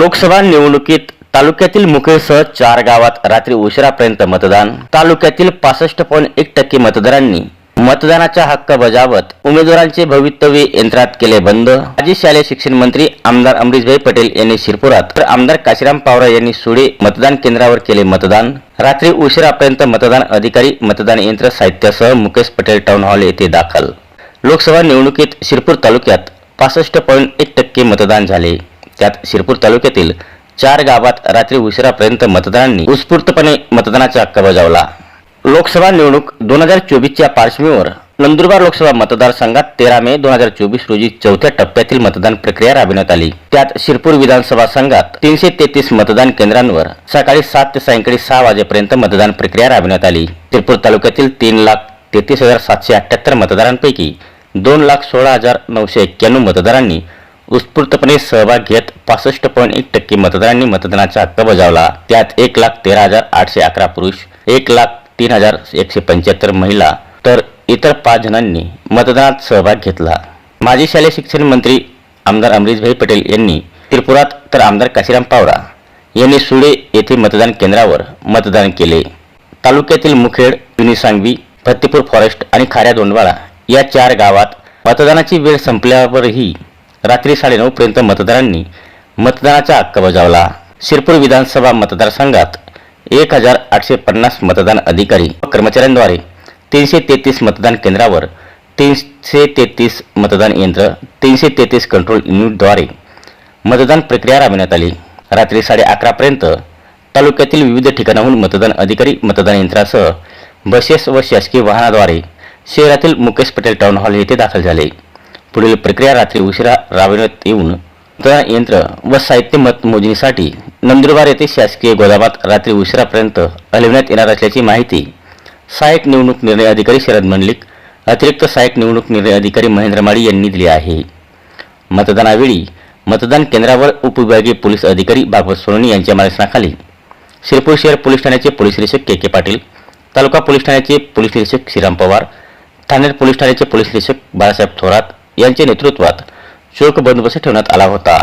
लोकसभा निवडणुकीत तालुक्यातील मुखेसह चार गावात रात्री उशिरापर्यंत मतदान. तालुक्यातील पासष्ट पॉईंट एक टक्के मतदारांनी मतदानाचा हक्क बजावत उमेदवारांचे भवितव्य यंत्रात केले बंद. माजी शालेय शिक्षण मंत्री आमदार अमरीशभाई पटेल यांनी शिरपुरात तर आमदार काशीराम पावरा यांनी सुडे मतदान केंद्रावर केले मतदान. रात्री उशिरापर्यंत मतदान अधिकारी मतदान यंत्र साहित्यासह मुकेश पटेल टाउन हॉल येथे दाखल. लोकसभा निवडणुकीत शिरपूर तालुक्यात पासष्ट पॉईंट एक टक्के मतदान झाले. त्यात शिरपूर तालुक्यातील चार गावात रात्री उशिरापर्यंत मतदारांनी उत्स्फूर्तपणे मतदानाचा हक्क बजावला लोकसभा निवडणूक दोन हजार चोवीसच्या पार्श्वभूमीवर नंदुरबार लोकसभा मतदारसंघात तेरा मे दोन हजार चोवीस रोजी चौथ्या टप्प्यातील मतदान प्रक्रिया राबविण्यात आली. त्यात शिरपूर विधानसभा संघात तीनशे तेहतीस मतदान केंद्रांवर सकाळी सात ते सायंकाळी सहा वाजेपर्यंत मतदान प्रक्रिया राबविण्यात आली. शिरपूर तालुक्यातील तीन लाख तेहतीस हजार सातशे अठ्ठ्याहत्तर मतदारांपैकी दोन लाख सोळा हजार नऊशे एक्क्याण्णव मतदारांनी उत्स्फूर्तपणे सहभाग घेत पासष्ट पॉईंट एक टक्के मतदारांनी मतदानाचा हक्क बजावला. त्यात एक लाख तेरा हजार आठशे अकरा पुरुष एक लाख तीन हजार एकशे पंच्याहत्तर महिला तर इतर पाच जणांनी मतदानात सहभाग घेतला. माजी शालेय शिक्षण मंत्री आमदार अमरीशभाई पटेल यांनी त्रिपुरात तर आमदार काशीराम पावरा यांनी सुळे येथे मतदान केंद्रावर मतदान केले. तालुक्यातील मुखेड युनिसांगवी फत्तेपूर फॉरेस्ट आणि खाऱ्या दोंडवाळा या चार गावात मतदानाची वेळ संपल्यावरही रात्री साडेनऊ पर्यंत मतदारांनी मतदानाचा हक्क बजावला. शिरपूर विधानसभा मतदारसंघात एक हजार आठशे पन्नास मतदान अधिकारी व कर्मचाऱ्यांद्वारे तीनशे तेहतीस मतदान केंद्रावर तीनशे तेहतीस मतदान यंत्र तीनशे तेहतीस कंट्रोल युनिटद्वारे मतदान प्रक्रिया राबविण्यात आली. रात्री साडे अकरापर्यंत तालुक्यातील विविध ठिकाणाहून मतदान अधिकारी मतदान यंत्रासह बसेस व शासकीय वाहनाद्वारे शहरातील मुकेश पटेल टाउन हॉल येथे दाखल झाले. पुढील प्रक्रिया रात्री उशिरा राबविण्यात येऊन मतदान यंत्र व साहित्य मतमोजणीसाठी नंदुरबार येथे शासकीय गोदामात रात्री उशिरापर्यंत हलविण्यात येणार असल्याची माहिती सहाय्यक निवडणूक निर्णय अधिकारी शरद मंडलिक अतिरिक्त सहाय्यक निवडणूक निर्णय अधिकारी महेंद्र माळी यांनी दिली आहे. मतदानावेळी मतदान केंद्रावर उपविभागीय पोलीस अधिकारी भागवत सोनवणे यांच्या मार्गदर्शनाखाली शिरपूर शहर पोलीस ठाण्याचे पोलीस निरीक्षक के के पाटील तालुका पोलीस ठाण्याचे पोलीस निरीक्षक श्रीराम पवार ठाणे पोलीस ठाण्याचे पोलीस निरीक्षक बाळासाहेब थोरात यांच्या नेतृत्वात शोक बंदोबस्त ठेवण्यात आला होता.